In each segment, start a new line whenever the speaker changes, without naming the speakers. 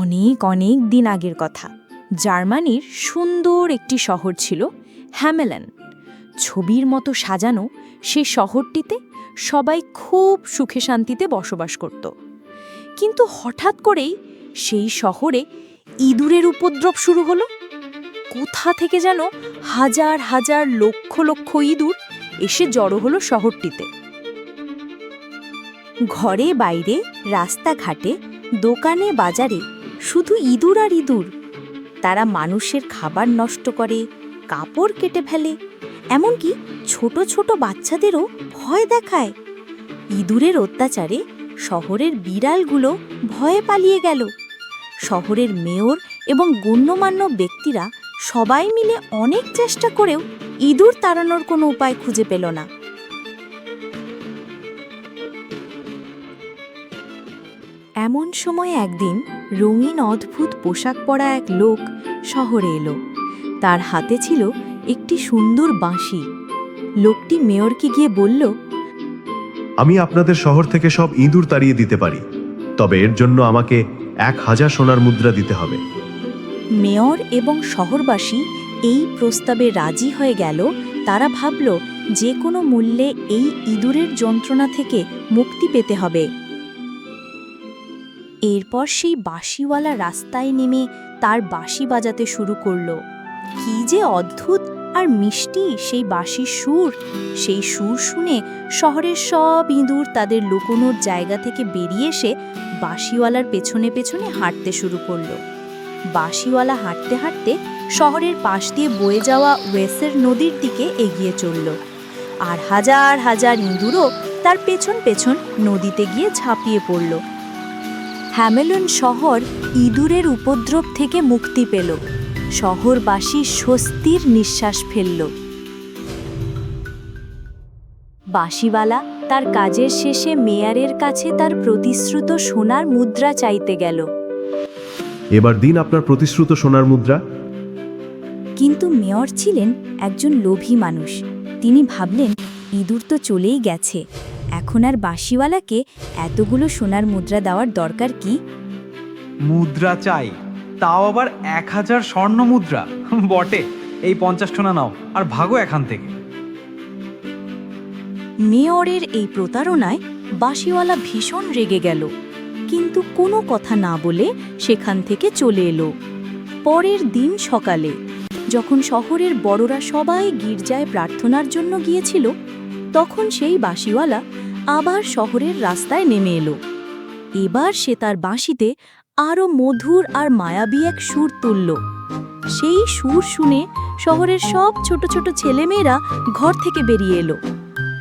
অনেক অনেক দিন আগের কথা। জার্মানির সুন্দর একটি শহর ছিল হ্যামেলেন। ছবির মতো সাজানো সে শহরটিতে সবাই খুব সুখে শান্তিতে বসবাস করত। কিন্তু হঠাৎ করেই সেই শহরে ইঁদুরের উপদ্রব শুরু হলো। কোথা থেকে যেন হাজার হাজার লক্ষ লক্ষ ইঁদুর এসে জড়ো হলো শহরটিতে। ঘরে, বাইরে, রাস্তাঘাটে, দোকানে, বাজারে শুধু ইঁদুর আর ইঁদুর। তারা মানুষের খাবার নষ্ট করে, কাপড় কেটে ফেলে, এমনকি ছোট ছোট বাচ্চাদেরও ভয় দেখায়। ইঁদুরের অত্যাচারে শহরের বিড়ালগুলো ভয়ে পালিয়ে গেল। শহরের মেয়র এবং গণ্যমান্য ব্যক্তিরা সবাই মিলে অনেক চেষ্টা করেও ইঁদুর তাড়ানোর কোনো উপায় খুঁজে পেল না। এমন সময় একদিন রঙিন অদ্ভুত পোশাক পরা এক লোক শহরে এলো। তার হাতে ছিল একটি সুন্দর বাঁশি। লোকটি মেয়রকে গিয়ে বলল
আমি আপনাদের শহর থেকে সব ইঁদুর তাড়িয়ে দিতে পারি তবে এর জন্য আমাকে এক হাজার সোনার মুদ্রা দিতে হবে।
মেয়র এবং শহরবাসী এই প্রস্তাবে রাজি হয়ে গেল। তারা ভাবল যে কোনো মূল্যে এই ইঁদুরের যন্ত্রণা থেকে মুক্তি পেতে হবে। এরপর সেই বাঁশিওয়ালা রাস্তায় নেমে তার বাঁশি বাজাতে শুরু করল। কি যে অদ্ভুত আর মিষ্টি সেই বাঁশির সুর। সেই সুর শুনে শহরের সব ইঁদুর তাদের লুকোনোর জায়গা থেকে বেরিয়ে এসে বাঁশিওয়ালার পেছনে পেছনে হাঁটতে শুরু করল। বাঁশিওয়ালা হাঁটতে হাঁটতে শহরের পাশ দিয়ে বয়ে যাওয়া ওয়েসের নদীর দিকে এগিয়ে চলল আর হাজার হাজার ইঁদুরও তার পেছন পেছন নদীতে গিয়ে ঝাঁপিয়ে পড়ল। হ্যামেলন শহর ইঁদুরের উপদ্রব থেকে মুক্তি পেল। শহরবাসী স্বস্তির নিঃশ্বাস ফেলল। বাঁশিওয়ালা তার কাজের শেষে মেয়ারের কাছে তার প্রতিশ্রুত সোনার মুদ্রা চাইতে গেল।
এবার দিন আপনার প্রতিশ্রুত সোনার মুদ্রা।
কিন্তু মেয়র ছিলেন একজন লোভী মানুষ। তিনি ভাবলেন ইঁদুর তো চলেই গেছে। এখন আর বাঁশিওয়ালাকে এতগুলো সোনার মুদ্রা দেওয়ার দরকার কি?
মুদ্রা চাই তাও আবার এক হাজার স্বর্ণ মুদ্রা। বটে এই পঞ্চাশ টোনা নাও আর ভাগো এখান থেকে।
মেয়রের এই প্রতারণায় বাঁশিওয়ালা ভীষণ রেগে গেল কিন্তু কোনো কথা না বলে সেখান থেকে চলে এলো। পরের দিন সকালে যখন শহরের বড়রা সবাই গির্জায় প্রার্থনার জন্য গিয়েছিল তখন সেই বাঁশিওয়ালা আবার শহরের রাস্তায় নেমে এলো। এবার সে তার বাঁশিতে আরও মধুর আর মায়াবী এক সুর তুলল। সেই সুর শুনে শহরের সব ছোট ছোট ছেলেমেয়েরা ঘর থেকে বেরিয়ে এলো।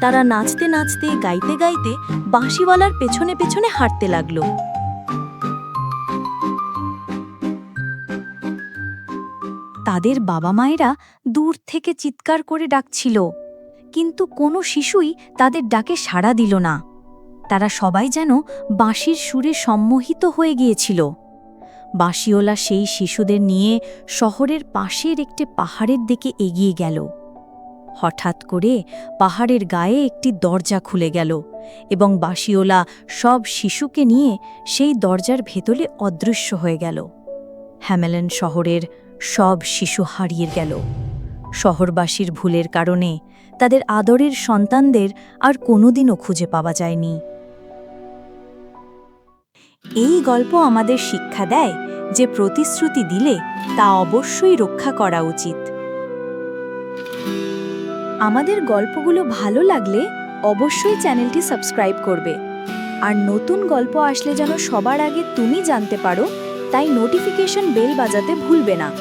তারা নাচতে নাচতে, গাইতে গাইতে বাঁশিওয়ালার পেছনে পেছনে হাঁটতে লাগল। তাদের বাবা মায়েরা দূর থেকে চিৎকার করে ডাকছিল। কিন্তু কোনো শিশুই তাদের ডাকে সাড়া দিল না। তারা সবাই যেন বাঁশির সুরে সম্মোহিত হয়ে গিয়েছিল। বাঁশিওলা সেই শিশুদের নিয়ে শহরের পাশের একটি পাহাড়ের দিকে এগিয়ে গেল। হঠাৎ করে পাহাড়ের গায়ে একটি দরজা খুলে গেল এবং বাঁশিওলা সব শিশুকে নিয়ে সেই দরজার ভেতরে অদৃশ্য হয়ে গেল। হ্যামেলেন শহরের সব শিশু হারিয়ে গেল। শহরবাসীর ভুলের কারণে তাদের আদরের সন্তানদের আর কোনোদিনও খুঁজে পাওয়া যায়নি। এই গল্প আমাদের শিক্ষা দেয় যে প্রতিশ্রুতি দিলে তা অবশ্যই রক্ষা করা উচিত। আমাদের গল্পগুলো ভালো লাগলে অবশ্যই চ্যানেলটি সাবস্ক্রাইব করবে। আর নতুন গল্প আসলে যেন সবার আগে তুমি জানতে পারো, তাই নোটিফিকেশন বেল বাজাতে ভুলবে না।